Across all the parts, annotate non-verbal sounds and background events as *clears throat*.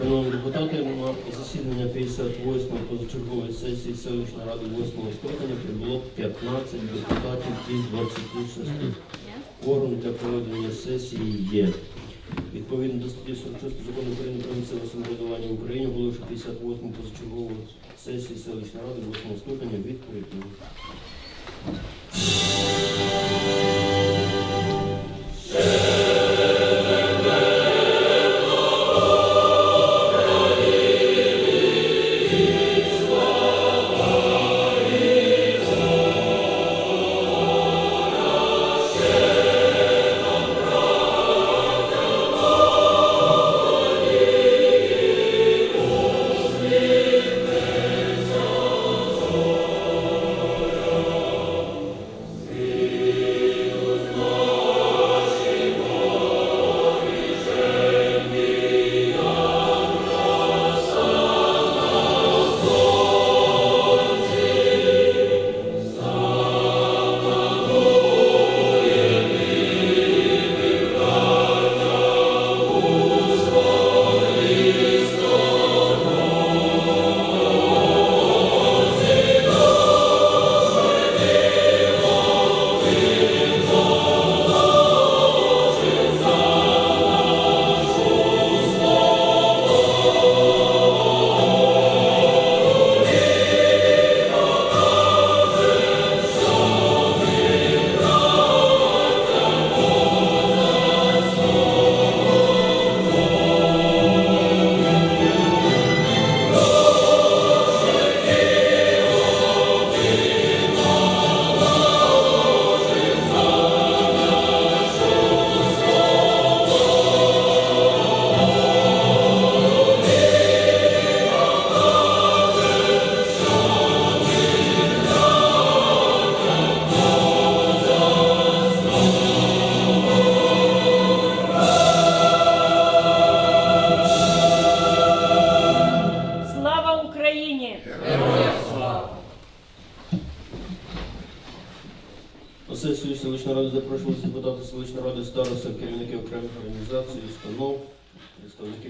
Шановні депутати, на засідання 58-ї позачергової сесії селищної ради 8-го скликання прибуло 15 депутатів із 26. Кворум для проведення сесії є. Відповідно до статті 46 закону України про місцеве самоврядування в Україні, оголошую 58-му позачергову сесії селищної ради 8-го скликання відкритою.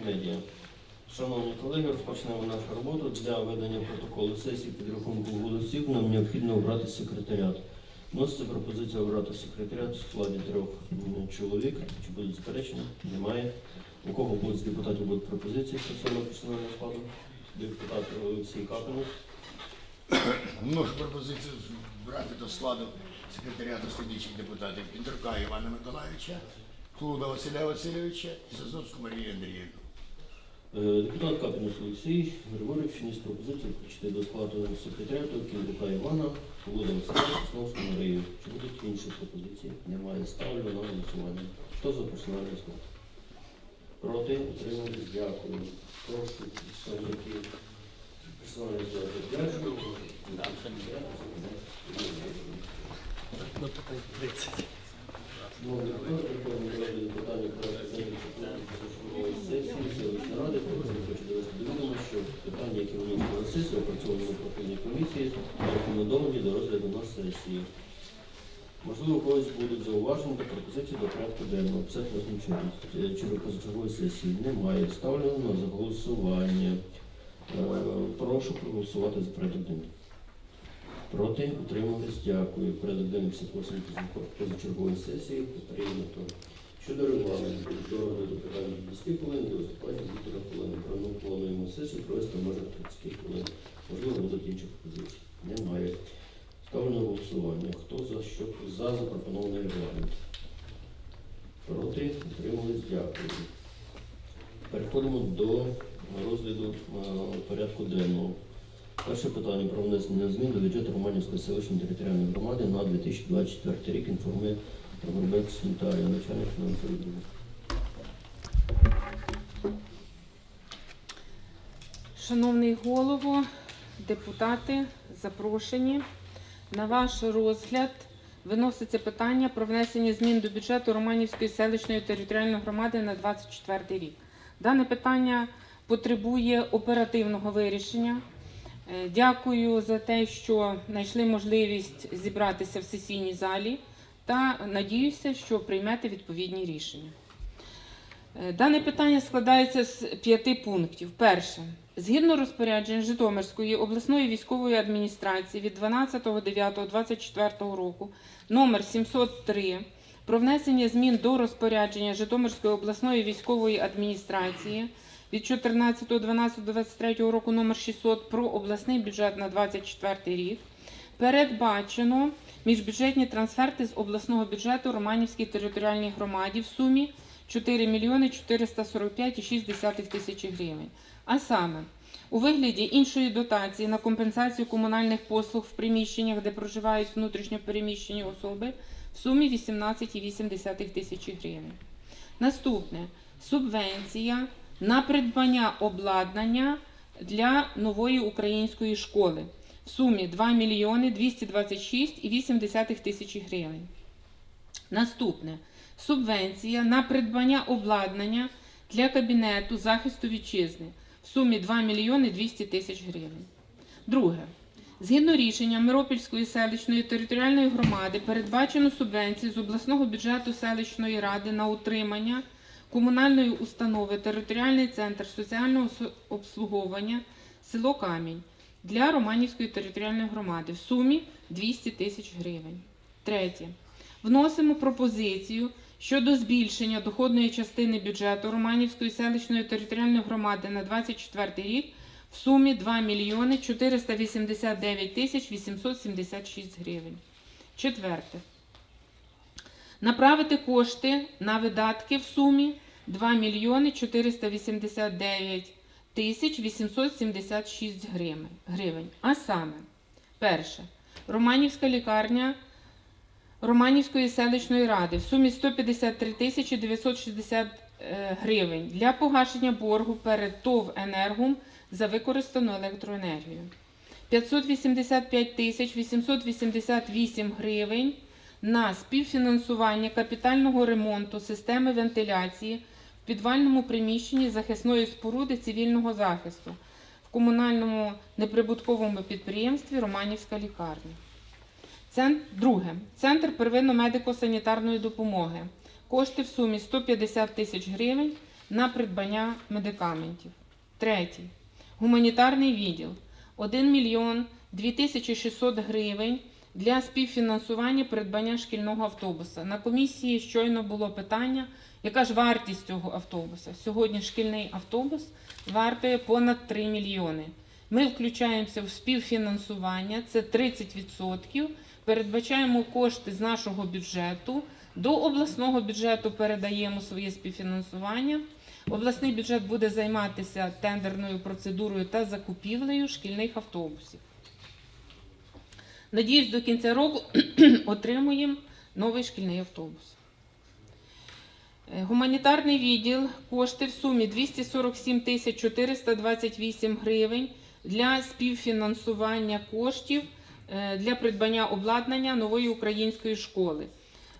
Медіа. Шановні колеги, розпочнемо нашу роботу. Для ведення протоколу сесії під рахунку голосів нам необхідно обрати секретаріат. Вноситься пропозиція обрати секретаріат в складі трьох чоловік. Чи будуть заперечення? Немає. У кого будуть з депутатів будуть пропозиції стосовно персонального складу? Депутат Олексій Капинов. Вношу пропозицію брати до складу секретаріату слідчих депутатів Піндрука Івана Миколаївича, Клуда Василя Васильовича і Сосновську Марію Андріївну. Е, Депутат Капінус Олексій Григорьович вніс пропозицію включити до складу секретаріату Кіндрука Івана, Волода Василя, Сосновську Марію. Чи будуть інші пропозиції? Немає. Ставлю на голосування. Хто за персональний склад? Проти? Утримались? Дякую. Прошу представників персональний склад затверджую. Шановні депутати, переходимо до розгляду питання про сесії селищної ради. Про це хочу довести до відома, що питання, які виносили на сесію, опрацьовані на профільній комісії, рекомендовані до розгляду на сесії. Можливо, когось будуть зауваження та пропозиції до порядку денного. Це через позачергової сесії немає. Ставлю на голосування. Е, Прошу проголосувати за порядок денний. Проти утримались, дякую. Порядок денний 58 позачергової сесії прийнято. Щодо регламенту, до питання 10 хвилин, до виступання півтора хвилини. Про ну, плануємо сесію провести може 30 хвилин. Можливо, будуть інші пропозиції. Немає. Ставлю на голосування. Хто за що за запропонований регламент? Проти утримались, дякую. Переходимо до розгляду е, порядку денного. Перше питання про внесення змін до бюджету Романівської селищної територіальної громади на 2024 рік інформує Шановний голово, депутати, запрошені. На ваш розгляд виноситься питання про внесення змін до бюджету Романівської селищної територіальної громади на 2024 рік. Дане питання потребує оперативного вирішення. Е, Дякую за те, що знайшли можливість зібратися в сесійній залі та надіюся, що приймете відповідні рішення. Е, Дане питання складається з п'яти пунктів. Перше. Згідно розпорядження Житомирської обласної військової адміністрації від 12.09.24 року номер 703 про внесення змін до розпорядження Житомирської обласної військової адміністрації від 14.12.23 року номер 600 про обласний бюджет на 24 рік передбачено міжбюджетні трансферти з обласного бюджету Романівській територіальній громаді в сумі 4 мільйони 445,6 тисячі гривень. А саме у вигляді іншої дотації на компенсацію комунальних послуг в приміщеннях, де проживають внутрішньо переміщені особи, в сумі 18,8 тисячі гривень. Наступне субвенція на придбання обладнання для нової української школи сумі 2 мільйони 226,8 тисячі гривень. Наступне субвенція на придбання обладнання для кабінету захисту вітчизни в сумі 2 мільйони 200 тисяч гривень. Друге. Згідно рішення Миропільської селищної територіальної громади передбачено субвенцію з обласного бюджету селищної ради на утримання комунальної установи Територіальний центр соціального обслуговування село Камінь для Романівської територіальної громади в сумі 200 тисяч гривень. Третє. Вносимо пропозицію щодо збільшення доходної частини бюджету Романівської селищної територіальної громади на 24 рік в сумі 2 мільйони 489 тисяч 876 гривень. Четверте. Направити кошти на видатки в сумі 2 мільйони 489 тисяч 876 гривень. А саме, перше, Романівська лікарня Романівської селищної ради в сумі 153 тисячі 960 е, гривень для погашення боргу перед ТОВ «Енергум» за використану електроенергію. 585 тисяч 888 гривень на співфінансування капітального ремонту системи вентиляції підвальному приміщенні захисної споруди цивільного захисту в комунальному неприбутковому підприємстві Романівська лікарня. Друге. Центр первинно-медико-санітарної допомоги. Кошти в сумі 150 тисяч гривень на придбання медикаментів. Третє. Гуманітарний відділ 1 мільйон 2600 гривень для співфінансування придбання шкільного автобуса. На комісії щойно було питання, яка ж вартість цього автобуса. Сьогодні шкільний автобус вартує понад 3 мільйони. Ми включаємося в співфінансування, це 30%. Передбачаємо кошти з нашого бюджету. До обласного бюджету передаємо своє співфінансування. Обласний бюджет буде займатися тендерною процедурою та закупівлею шкільних автобусів. Надіюсь, до кінця року *clears throat* отримуємо новий шкільний автобус. Гуманітарний відділ кошти в сумі 247 тисяч 428 гривень для співфінансування коштів е, для придбання обладнання нової української школи.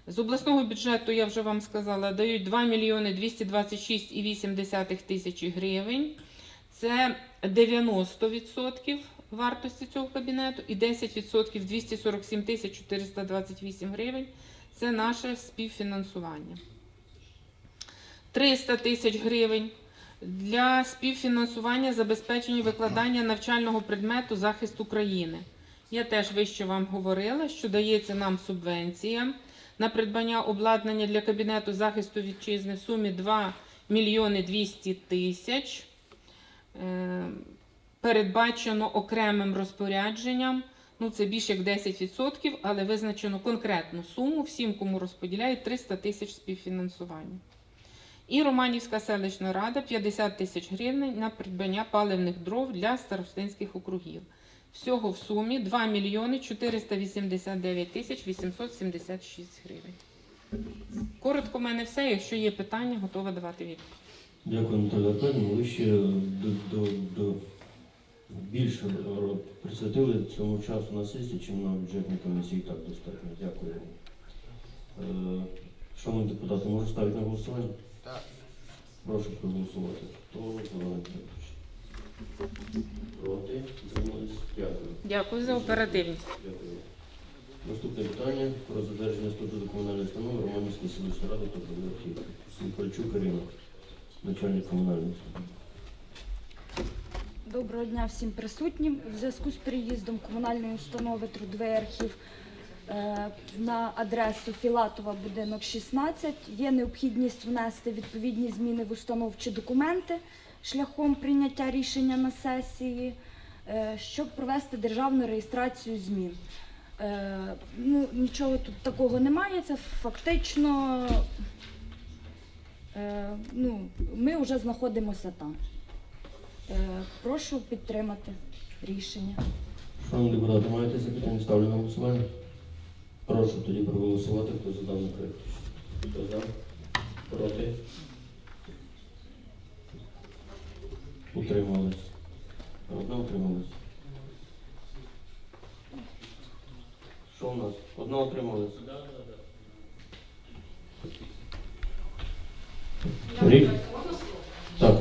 З обласного бюджету, я вже вам сказала, дають 2 мільйони 226,8 тисячі гривень. Це 90% вартості цього кабінету і 10% 247 тисяч 428 гривень. Це наше співфінансування. 300 тисяч гривень для співфінансування забезпечення викладання навчального предмету захист України. Я теж вище вам говорила, що дається нам субвенція на придбання обладнання для кабінету захисту вітчизни в сумі 2 мільйони 200 тисяч. Е, Передбачено окремим розпорядженням, ну це більше як 10%, але визначено конкретну суму всім, кому розподіляють 300 тисяч співфінансування. І Романівська селищна рада 50 тисяч гривень на придбання паливних дров для старостинських округів. Всього в сумі 2 мільйони 489 тисяч 876 гривень. Коротко в мене все. Якщо є питання, готова давати відповідь. Дякую, Наталя Аркадівна. Ви ще до, до, до більше присвятили цьому часу на сесії, чим на бюджетній комісії. Так достатньо. Дякую. Е, Шановні депутати, можу ставити на голосування? Так. Прошу проголосувати. Хто за Проти? Утримались? Дякую. Дякую за оперативність. Дякую. Наступне питання про затвердження статуту комунальної установи Романівської селищної ради та Сімфальчук Ірина. начальник комунальної установи. Доброго дня всім присутнім. В зв'язку з переїздом комунальної установи Трудовий архів на адресу Філатова, будинок 16 є необхідність внести відповідні зміни в установчі документи шляхом прийняття рішення на сесії, е, щоб провести державну реєстрацію змін. Е, Ну, нічого тут такого немає. Це фактично е, ну, ми вже знаходимося там. Е, Прошу підтримати рішення. Шановні депутати, маєте запитання? Ставлю на голосування. Прошу тоді проголосувати, хто за даний проект. Хто за? Проти? Утримались. Одна утрималась. Що у нас? Одна утрималась. Рік? Так.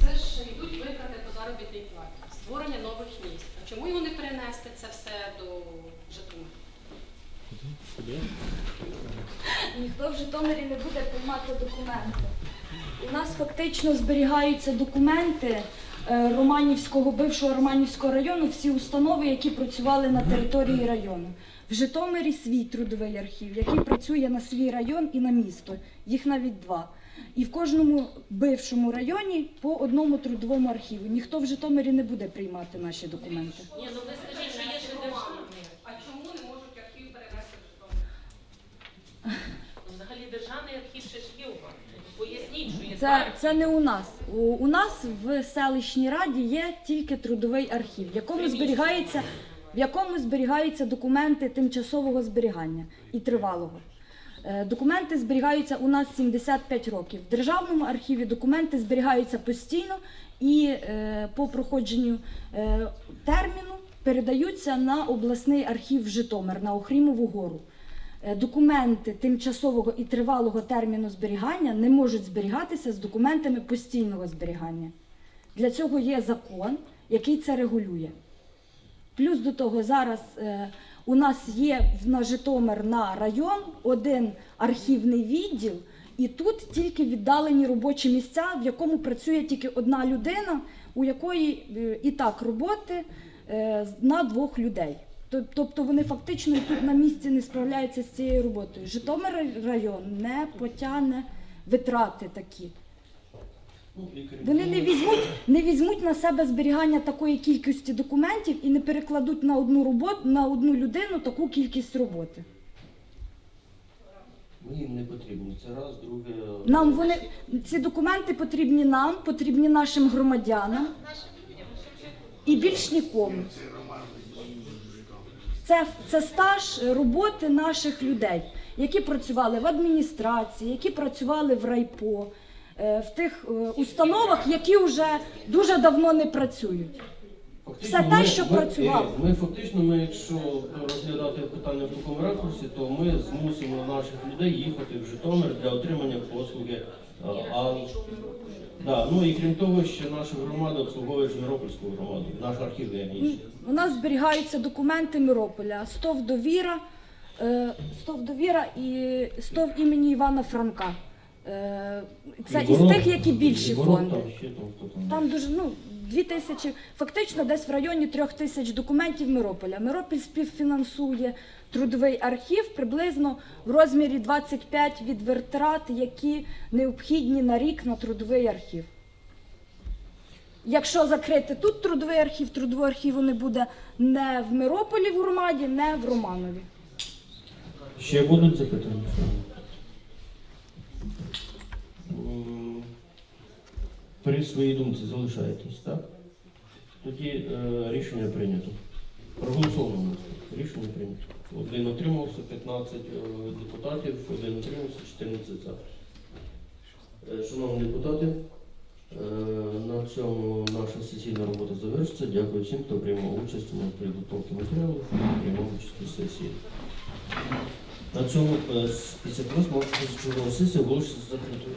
Це ж йдуть витрати по заробітній платі, створення нових місць. А чому його не перенести це все до Житомира? Ніхто в Житомирі не буде приймати документи. У нас фактично зберігаються документи е, Романівського, бившого Романівського району, всі установи, які працювали на території району. В Житомирі свій трудовий архів, який працює на свій район і на місто. Їх навіть два. І в кожному бившому районі по одному трудовому архіву. Ніхто в Житомирі не буде приймати наші документи. Ні, ну ви скажіть, що є ще державний. А чому не можуть архів перенести в Житомир? Ну, Взагалі державний архів ще ж є у вас. Поясніть, що є Це, це не у нас. У, у нас в селищній раді є тільки трудовий архів, в якому зберігається, в якому зберігаються документи тимчасового зберігання і тривалого. Е, Документи зберігаються у нас 75 років. В державному архіві документи зберігаються постійно і е, по проходженню е, терміну передаються на обласний архів в Житомир на Охрімову гору. Е, Документи тимчасового і тривалого терміну зберігання не можуть зберігатися з документами постійного зберігання. Для цього є закон, який це регулює. Плюс до того, зараз е, у нас є на Житомир на район один архівний відділ, і тут тільки віддалені робочі місця, в якому працює тільки одна людина, у якої е, і так роботи на двох людей. Тоб- Тобто вони фактично і тут на місці не справляються з цією роботою. Житомир район не потягне витрати такі. Вони не візьмуть, не візьмуть на себе зберігання такої кількості документів і не перекладуть на одну роботу на одну людину таку кількість роботи. Ми їм не потрібні. Це раз, друге. Нам вони ці документи потрібні нам, потрібні нашим громадянам і більш нікому. Це, це стаж роботи наших людей, які працювали в адміністрації, які працювали в райпо, е, в тих е, установах, які вже дуже давно не працюють. Фактично, Все те, ми- що ми- працювало. Ми фактично, ми, якщо розглядати питання в такому ракурсі, то ми змусимо наших людей їхати в Житомир для отримання послуги. А, да, ну і крім того, ще наша громада обслуговує Жмиропольську громаду, наш архів інший. У нас зберігаються документи Мирополя, стов довіра, е, стов довіра і стов імені Івана Франка. Е, Це із тих, які більші фонди. Там, ще там, хто там. Там дуже ну дві тисячі, фактично десь в районі трьох тисяч документів Мирополя. Миропіль співфінансує трудовий архів приблизно в розмірі 25 від витрат, які необхідні на рік на трудовий архів. Якщо закрити тут трудовий архів, трудового архіву не буде не в Мирополі в громаді, не в Романові. Ще будуть запитання? При своїй думці залишаєтесь, так? Тоді е, рішення прийнято. Проголосовано. Рішення прийнято. Один отримався, 15 е, депутатів, один отримався, 14 за. Е, Шановні депутати, е, на цьому наша сесійна робота завершиться. Дякую всім, хто приймав участь у підготовці матеріалів, приймав участь у сесії. На цьому е, з 58 позачергову сесію оголошується закритою.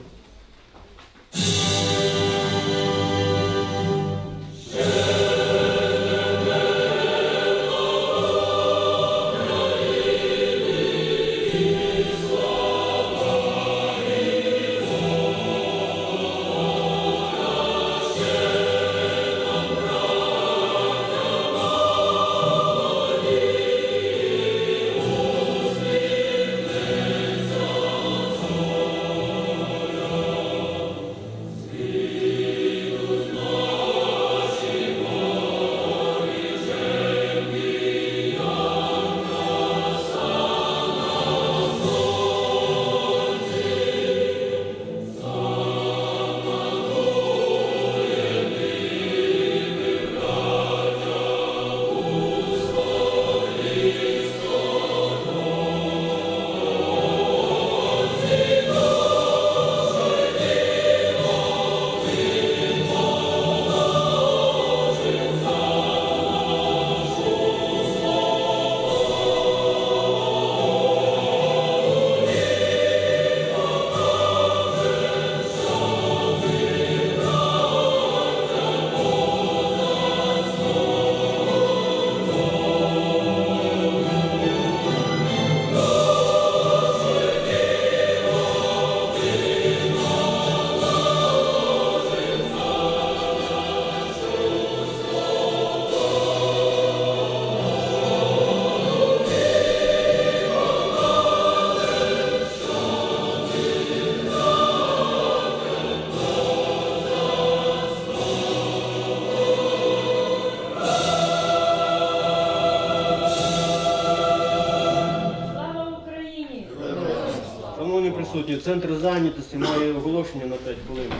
Центр зайнятості має оголошення на 5 хвилин.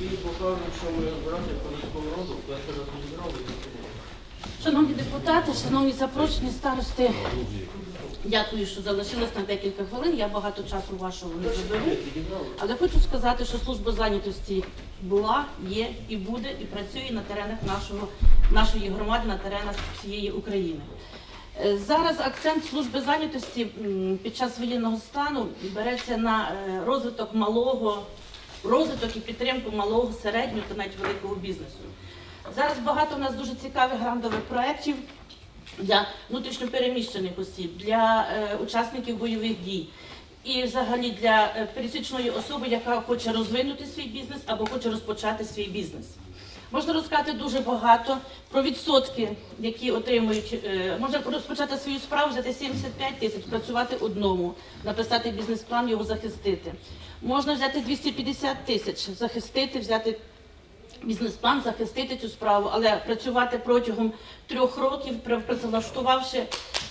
І покажуть, що ми брати по роду, раз не зробили. Шановні депутати, шановні запрошені старости, дякую, що залишились на декілька хвилин. Я багато часу вашого не заберу. Але хочу сказати, що служба зайнятості була, є і буде, і працює на теренах нашого, нашої громади, на теренах всієї України. Е, Зараз акцент служби зайнятості під час воєнного стану береться на е, розвиток малого, розвиток і підтримку малого, середнього та навіть великого бізнесу. Зараз багато у нас дуже цікавих грантових проєктів для внутрішньопереміщених осіб, для е, учасників бойових дій і взагалі для пересічної особи, яка хоче розвинути свій бізнес або хоче розпочати свій бізнес. Можна розказати дуже багато про відсотки, які отримують. е, Можна розпочати свою справу, взяти 75 тисяч, працювати одному, написати бізнес-план, його захистити. Можна взяти 250 тисяч, захистити, взяти бізнес-план, захистити цю справу, але працювати протягом трьох років, пр- працевлаштувавши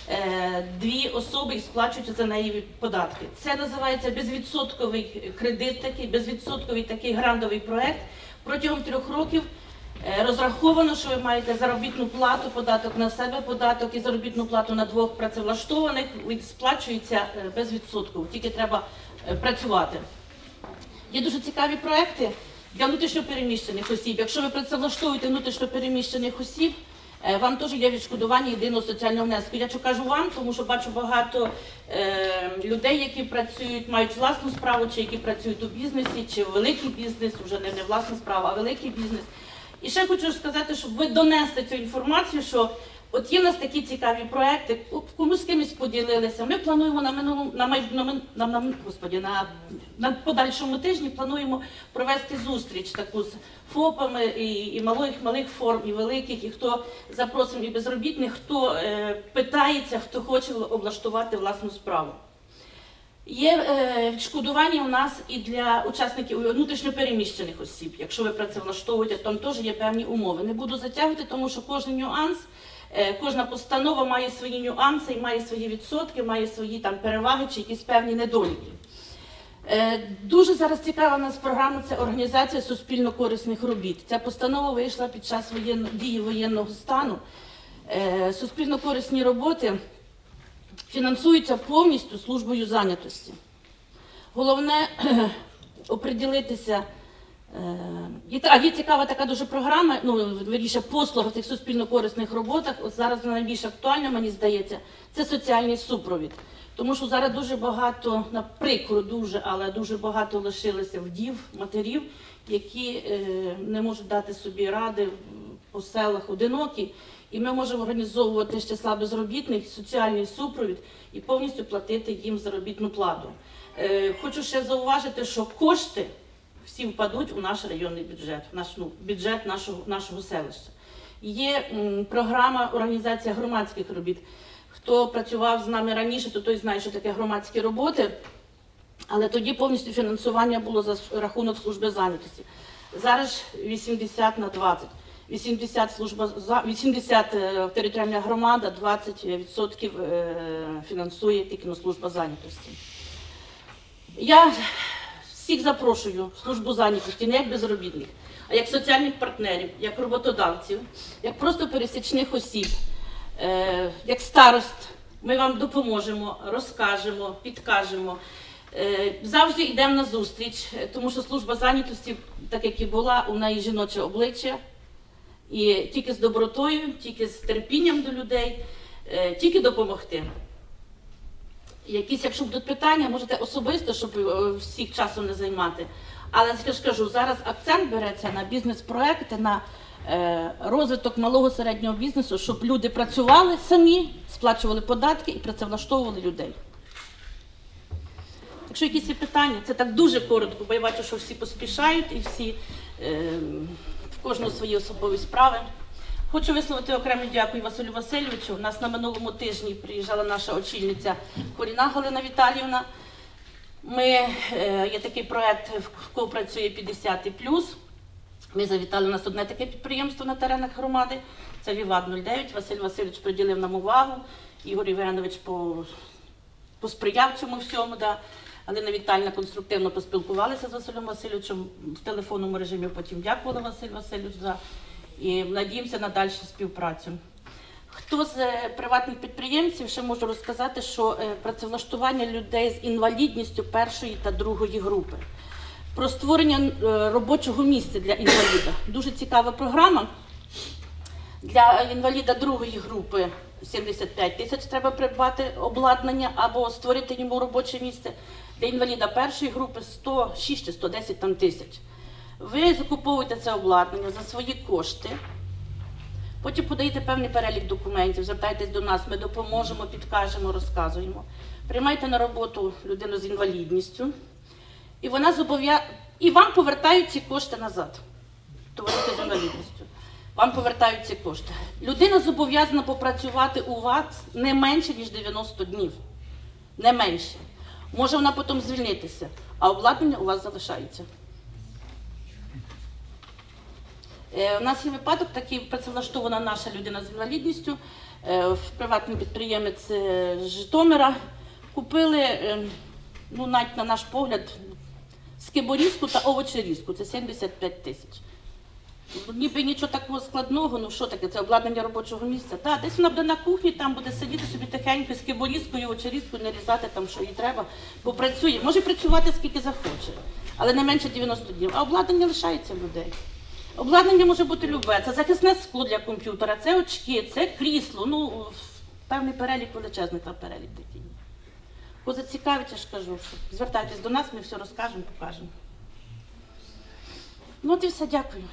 е, дві особи і сплачуючи за неї податки. Це називається безвідсотковий кредит, такий безвідсотковий такий грантовий проект. Протягом трьох років розраховано, що ви маєте заробітну плату, податок на себе, податок і заробітну плату на двох працевлаштованих. Сплачується е, безвідсотково, тільки треба е, працювати. Є дуже цікаві проекти для внутрішньопереміщених осіб. Якщо ви працевлаштовуєте внутрішньопереміщених осіб, е, вам теж є відшкодування єдиного соціального внеску. Я кажу вам, тому що бачу багато е, людей, які працюють, мають власну справу, чи які працюють у бізнесі, чи великий бізнес, вже не власна справа, а великий бізнес. І ще хочу сказати, щоб ви донесли цю інформацію, що от є в нас такі цікаві проекти, комусь з кимось поділилися. Ми плануємо на минулому на май- на, на, господі, на, на подальшому тижні плануємо провести зустріч таку з ФОПами і, і малих малих форм, і великих, і хто запросимо і безробітних, хто е, питається, хто хоче облаштувати власну справу. Є е, відшкодування у нас і для учасників внутрішньопереміщених осіб. Якщо ви працевлаштовуєте, там теж є певні умови. Не буду затягувати, тому що кожен нюанс, е, кожна постанова має свої нюанси, і має свої відсотки, має свої там переваги чи якісь певні недоліки. Е, Дуже зараз цікава у нас програма це організація суспільно-корисних робіт. Ця постанова вийшла під час воєнно, дії воєнного стану. Е, Суспільно-корисні роботи фінансуються повністю службою зайнятості. Головне *clears throat* оприділитися. е, Є, та- є цікава така дуже програма, ну вірніше послуга в цих суспільно-корисних роботах. От зараз найбільш актуальна, мені здається, це соціальний супровід. Тому що зараз дуже багато, на дуже, але дуже багато лишилося вдів, матерів, які е, не можуть дати собі ради по селах одинокі. І ми можемо організовувати з числа безробітних соціальний супровід і повністю платити їм заробітну плату. Е, хочу ще зауважити, що кошти всі впадуть у наш районний бюджет, в наш ну, бюджет нашого, нашого селища. Є м, програма організація громадських робіт. Хто працював з нами раніше, то той знає, що таке громадські роботи. Але тоді повністю фінансування було за рахунок служби зайнятості. Зараз 80 на 20. 80 служба за 80 е, територіальна громада, 20% е, фінансує тільки на служба зайнятості. Я всіх запрошую в службу зайнятості не як безробітних, а як соціальних партнерів, як роботодавців, як просто пересічних осіб, е, як старост. Ми вам допоможемо, розкажемо, підкажемо. Завжди йдемо на зустріч, тому що служба зайнятості, так як і була, у неї жіноче обличчя. І тільки з добротою, тільки з терпінням до людей, е, тільки допомогти. Якісь, якщо будуть питання, можете особисто, щоб е, всіх часом не займати. Але я ж кажу, зараз акцент береться на бізнес-проекти, на е, розвиток малого середнього бізнесу, щоб люди працювали самі, сплачували податки і працевлаштовували людей. Якщо якісь є питання, це так дуже коротко, бо я бачу, що всі поспішають і всі в кожного свої особові справи. Хочу висловити окремо дякую Василю Васильовичу. У нас на минулому тижні приїжджала наша очільниця Коріна Галина Віталіївна. Ми, е, є такий проект, в кого працює 50 Ми завітали у нас одне таке підприємство на теренах громади. Це Віват 09. Василь Васильович приділив нам увагу. Ігор Євгенович по, посприяв цьому всьому. Да. Галина Вітальна конструктивно поспілкувалася з Василем Васильовичем в телефонному режимі. Потім дякувала Василь Васильович за і надіємося на дальшу співпрацю. Хто з е, приватних підприємців ще можу розказати, що е, працевлаштування людей з інвалідністю першої та другої групи, про створення е, робочого місця для інваліда. Дуже цікава програма. Для інваліда другої групи 75 тисяч треба придбати обладнання або створити йому робоче місце. Для інваліда першої групи 106 чи 110 там тисяч. Ви закуповуєте це обладнання за свої кошти. Потім подаєте певний перелік документів, звертайтесь до нас, ми допоможемо, підкажемо, розказуємо. Приймайте на роботу людину з інвалідністю, і вона зобов'я... і вам повертають ці кошти назад. Товариство з інвалідністю. Вам повертають ці кошти. Людина зобов'язана попрацювати у вас не менше, ніж 90 днів. Не менше. Може вона потім звільнитися, а обладнання у вас залишається. Е, У нас є випадок, такий працевлаштована наша людина з інвалідністю е, приватний підприємець е, з Житомира. Купили, ну, навіть на наш погляд, скиборізку та овочерізку. Це 75 тисяч. Ніби нічого такого складного, ну що таке, це обладнання робочого місця. Так, десь вона буде на кухні, там буде сидіти собі тихенько з киборізкою, очерізкою, не різати там, що їй треба, бо працює. Може працювати скільки захоче, але не менше 90 днів. А обладнання лишається в людей. Обладнання може бути любе. Це захисне скло для комп'ютера, це очки, це крісло. Ну, певний перелік величезний там перелік такий. Кого зацікавить, я ж кажу, що звертайтесь до нас, ми все розкажемо, покажемо. Ну от і все, дякую.